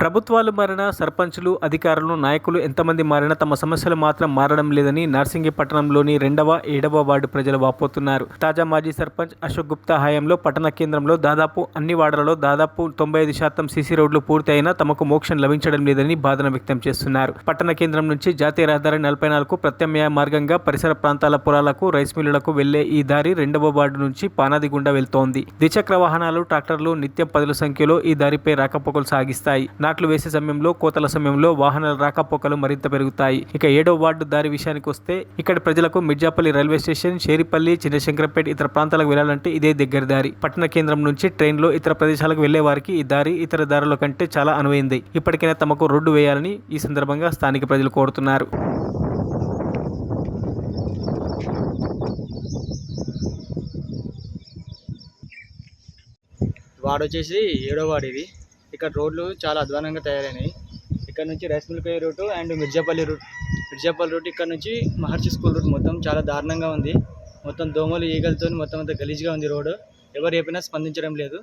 ప్రభుత్వాలు మారినా సర్పంచులు అధికారులు నాయకులు ఎంతమంది మారినా తమ సమస్యలు మాత్రం మారడం లేదని నార్సింగి పట్టణంలోని రెండవ ఏడవ వార్డు ప్రజలు వాపోతున్నారు. తాజా మాజీ సర్పంచ్ అశోక్ గుప్తా హయాంలో పట్టణ కేంద్రంలో దాదాపు అన్ని వార్డులలో దాదాపు తొంభై ఐదు శాతం సీసీ రోడ్లు పూర్తయినా తమకు మోక్షం లభించడం లేదని బాధన వ్యక్తం చేస్తున్నారు. పట్టణ కేంద్రం నుంచి జాతీయ రహదారి నలభై నాలుగు ప్రత్యామ్నాయ మార్గంగా పరిసర ప్రాంతాల పొలాలకు రైస్ మిల్లులకు వెళ్ళే ఈ దారి రెండవ వార్డు నుంచి పానాది గుండా వెళ్తోంది. ద్విచక్ర వాహనాలు ట్రాక్టర్లు నిత్యం పదుల సంఖ్యలో ఈ దారిపై రాకపోకలు సాగిస్తాయి. నాట్లు వేసే సమయంలో కోతల సమయంలో వాహనాల రాకపోకలు మరింత పెరుగుతాయి. ఇక ఏడో వార్డు దారి విషయానికి వస్తే ఇక్కడ ప్రజలకు మిర్జాపల్లి రైల్వే స్టేషన్ షేరిపల్లి చిన్నశంకరపేట ఇతర ప్రాంతాలకు వెళ్ళాలంటే ఇదే దగ్గర దారి. పట్టణ కేంద్రం నుంచి ట్రైన్లో ఇతర ప్రదేశాలకు వెళ్ళే వారికి ఈ దారి ఇతర దారుల కంటే చాలా అనువైంది. ఇప్పటికైనా తమకు రోడ్డు వేయాలని ఈ సందర్భంగా స్థానిక ప్రజలు కోరుతున్నారు. వాడు వచ్చేసి ఏడో వాడు ఇది. ఇక్కడ రోడ్లు చాలా అధ్వానంగా తయారైనాయి ఇక్కడ నుంచి రైస్ మిల్ పోయే route and Mirzapalli route. Mirzapalli route ఇక్కడ నుంచి మహర్షి స్కూల్ రూట్ మొత్తం చాలా దారుణంగా ఉంది. మొత్తం దోమలు ఈగలతో మొత్తం అంతా గలీజ్గా ఉంది రోడ్డు. ఎవరు చెప్పినా స్పందించడం లేదు.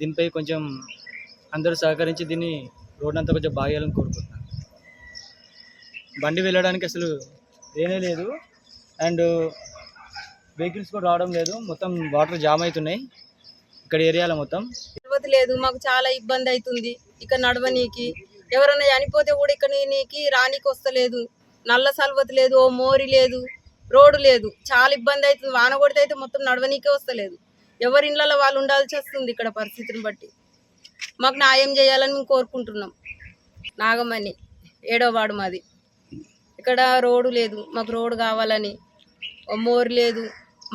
దీనిపై కొంచెం అందరూ సహకరించి దీన్ని రోడ్ అంతా కొంచెం బాగేయాలని కోరుకుంటున్నాను. బండి వెళ్ళడానికి అసలు లేనే లేదు. అండ్ వెహికల్స్ కూడా రావడం లేదు. మొత్తం వాటర్ జామ్ అవుతున్నాయి. ఇక్కడ ఏరియాలో మొత్తం. సర్వతి లేదు మాకు చాలా ఇబ్బంది అవుతుంది ఇక్కడ నడవనీకి. ఎవరన్నా చనిపోతే కూడా ఇక్కడ నీకి రానికి వస్తలేదు. నల్ల సల్వతి లేదు ఓ మోరి లేదు రోడ్డు లేదు. చాలా ఇబ్బంది అవుతుంది వాన కొడితే అయితే మొత్తం నడవనీకే వస్తలేదు. ఎవరి ఇళ్ళలో వాళ్ళు ఉండాల్సి వస్తుంది ఇక్కడ పరిస్థితిని బట్టి. మాకు న్యాయం చేయాలని మేము కోరుకుంటున్నాం. నాగమణి ఏడోవాడు మాది. ఇక్కడ రోడ్డు లేదు మాకు రోడ్డు కావాలని. ఓ మోరు లేదు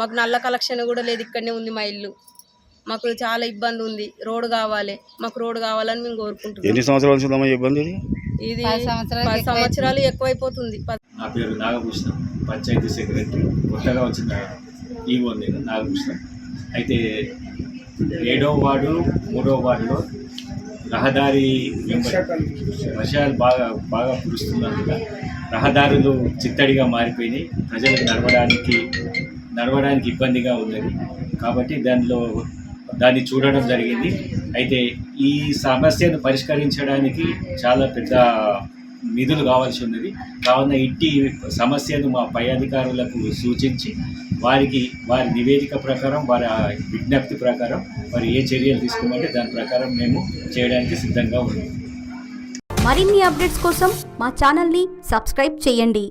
మాకు నల్ల కలెక్షన్ కూడా లేదు ఇక్కడనే ఉంది మా ఇల్లు. మాకు చాలా ఇబ్బంది ఉంది. రోడ్డు కావాలి. మాకు రోడ్డు కావాలని మేము కోరుకుంటున్నాం. ఎన్ని సంవత్సరాల నుంచి ఇబ్బంది ఇది? పది సంవత్సరాలు ఎక్కువైపోతుంది. నా పేరు నాగభూషణం. పంచాయతీ సెక్రటరీ. కొత్తగా వచ్చిన ఈవో నేను నాగభూషణం. అయితే ఏడో వార్డు మూడో వార్డులో రహదారి వర్షాలు బాగా బాగా కురుస్తున్నందున రహదారులు చిత్తడిగా మారిపోయినాయి. ప్రజలకు నడవడానికి నడవడానికి ఇబ్బందిగా ఉన్నది. కాబట్టి దానిలో దాన్ని చూడడం జరిగింది. అయితే ఈ సమస్యను పరిష్కరించడానికి చాలా పెద్ద నిధులు కావాల్సి ఉన్నది. కావున ఇట్టి సమస్యను మా పై అధికారులకు సూచించి వారికి వారి నివేదిక ప్రకారం వారి విజ్ఞప్తి ప్రకారం వారు ఏ చర్యలు తీసుకోమంటే దాని ప్రకారం మేము చేయడానికి సిద్ధంగా ఉన్నాం. మరిన్ని అప్డేట్స్ కోసం మా ఛానల్ని సబ్స్క్రైబ్ చేయండి.